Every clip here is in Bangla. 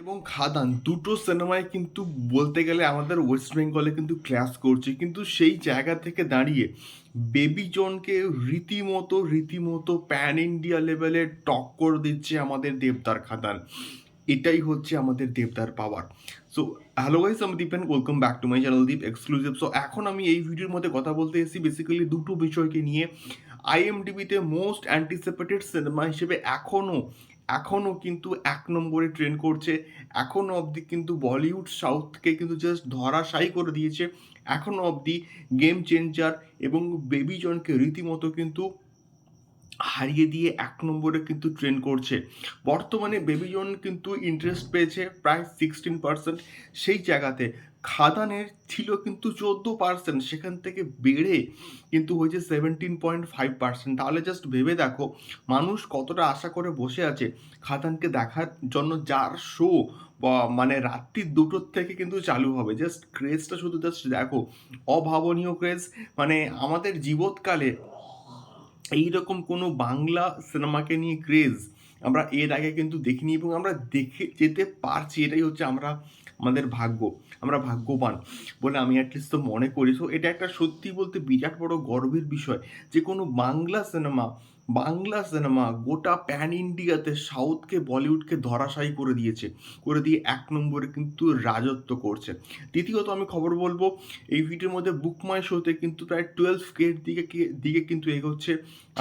এবং খাদান, দুটো সিনেমায় কিন্তু বলতে গেলে আমাদের ওয়েস্ট বেঙ্গলে কিন্তু ক্লাস করছে। কিন্তু সেই জায়গা থেকে দাঁড়িয়ে বেবি জনকে রীতিমতো রীতিমতো প্যান ইন্ডিয়া লেভেলে টক্কর দিচ্ছে আমাদের দেবদার খাদান। এটাই হচ্ছে আমাদের দেবদার পাওয়ার সো হ্যালো গাইস আমি Dipen welcome back to my channel Deep exclusive so এখন আমি এই ভিডিওর মধ্যে কথা বলতে এসেছি বেসিক্যালি দুটো বিষয়কে নিয়ে। আইএমডিবিতে মোস্ট অ্যান্টিসিপেটেড সিনেমা হিসেবে এখনও এখনও কিন্তু এক নম্বরে ট্রেন করছে। এখনও অবধি কিন্তু বলিউড সাউথকে কিন্তু জাস্ট ধরাশায়ী করে দিয়েছে। এখনও অবধি গেম চেঞ্জার এবং বেবি জনকে রীতিমতো কিন্তু হারিয়ে দিয়ে এক নম্বরে কিন্তু ট্রেন করছে। বর্তমানে বেবিজন কিন্তু ইন্টারেস্ট পেয়েছে প্রায় সিক্সটিন পার্সেন্ট সেই জায়গাতে খাদানের ছিল কিন্তু চোদ্দ পার্সেন্ট সেখান থেকে বেড়ে কিন্তু হয়েছে সেভেন্টিন পয়েন্ট ফাইভ পার্সেন্ট তাহলে জাস্ট ভেবে দেখো, মানুষ কতটা আশা করে বসে আছে খাদানকে দেখার জন্য যার শো মানে রাত্রির দুটোর থেকে কিন্তু চালু হবে। জাস্ট ক্রেজটা শুধু জাস্ট দেখো, অভাবনীয় ক্রেজ মানে আমাদের জীবৎকালে এইরকম কোনো বাংলা সিনেমাকে নিয়ে ক্রেজ আমরা এর আগে কিন্তু দেখিনি এবং আমরা দেখে যেতে পারছি, এটাই হচ্ছে আমরা আমাদের ভাগ্য, আমরা ভাগ্যবান বলে আমি অ্যাটলিস্ট তো মনে করি। সো এটা একটা সত্যি বলতে বিরাট বড় গর্বের বিষয় যে, কোনো বাংলা সিনেমা বাংলা সিনেমা গোটা প্যান ইন্ডিয়াতে সাউথকে বলিউডকে ধরাশায়ী করে দিয়েছে, করে দিয়ে এক নম্বরে কিন্তু রাজত্ব করছে। দ্বিতীয়ত আমি খবর বলব, এই ভিডিওর মধ্যে বুকমাই শোতে কিন্তু প্রায় টুয়েলভ কে দিকে দিকে কিন্তু এগোচ্ছে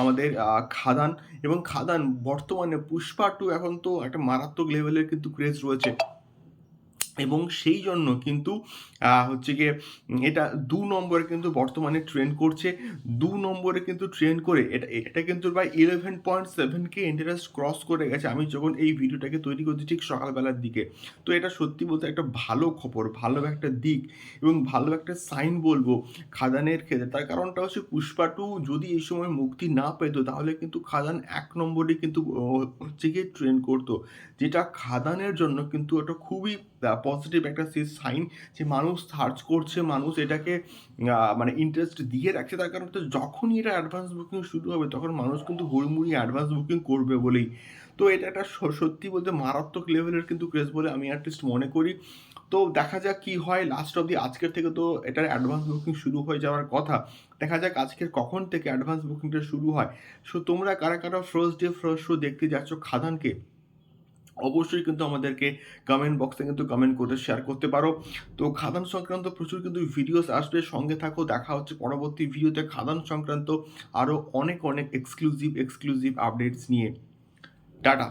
আমাদের খাদান। এবং খাদান বর্তমানে পুষ্পা টু এখন তো একটা মারাত্মক লেভেলের কিন্তু ক্রেজ রয়েছে। এবং সেই জন্য কিন্তু হচ্ছে গিয়ে এটা দু নম্বরে কিন্তু বর্তমানে ট্রেন করছে। দু নম্বরে কিন্তু ট্রেন করে এটা এটা কিন্তু প্রায় ইলেভেন পয়েন্ট সেভেনকে ইন্টারেস্ট ক্রস করে গেছে। আমি যখন এই ভিডিওটাকে তৈরি করছি ঠিক সকালবেলার দিকে, তো এটা সত্যি বলতে একটা ভালো খবর, ভালো একটা দিক এবং ভালো একটা সাইন বলব খাদানের ক্ষেত্রে। তার কারণটা হচ্ছে পুষ্পা টু যদি এই সময় মুক্তি না পেতো, তাহলে কিন্তু খাদান এক নম্বরে কিন্তু হচ্ছে গিয়ে ট্রেন করতো। যেটা খাদানের জন্য কিন্তু এটা খুবই পজিটিভ একটা সে সাইন যে মানুষ সার্চ করছে, মানুষ এটাকে মানে ইন্টারেস্ট দিয়ে রাখছে, তার কারণ তো যখনই এটা অ্যাডভান্স বুকিং শুরু হবে, তখন মানুষ কিন্তু হুড়মুড়ি অ্যাডভান্স বুকিং করবে বলেই। তো এটা একটা সত্যি বলতে মারাত্মক লেভেলের কিন্তু ক্রেজ বলে আমি অ্যাটলিস্ট মনে করি। তো দেখা যাক কি হয় লাস্ট অবধি আজকের থেকে তো এটার অ্যাডভান্স বুকিং শুরু হয়ে যাওয়ার কথা। দেখা যাক আজকের কখন থেকে অ্যাডভান্স বুকিংটা শুরু হয়। সো তোমরা কারা কারা ফার্স্ট ডে ফার্স্ট শো দেখতে যাচ্ছ খাদানকে অবশ্যই কিন্তু আমাদেরকে কমেন্ট বক্সে কিন্তু কমেন্ট করে শেয়ার করতে পারো। তো খাদান সংক্রান্ত প্রচুর কিন্তু ভিডিওস আসবে, সঙ্গে থাকো, দেখা হচ্ছে পরবর্তী ভিডিওতে খাদান সংক্রান্ত আরও অনেক অনেক এক্সক্লুসিভ এক্সক্লুসিভ আপডেটস নিয়ে। টাটা।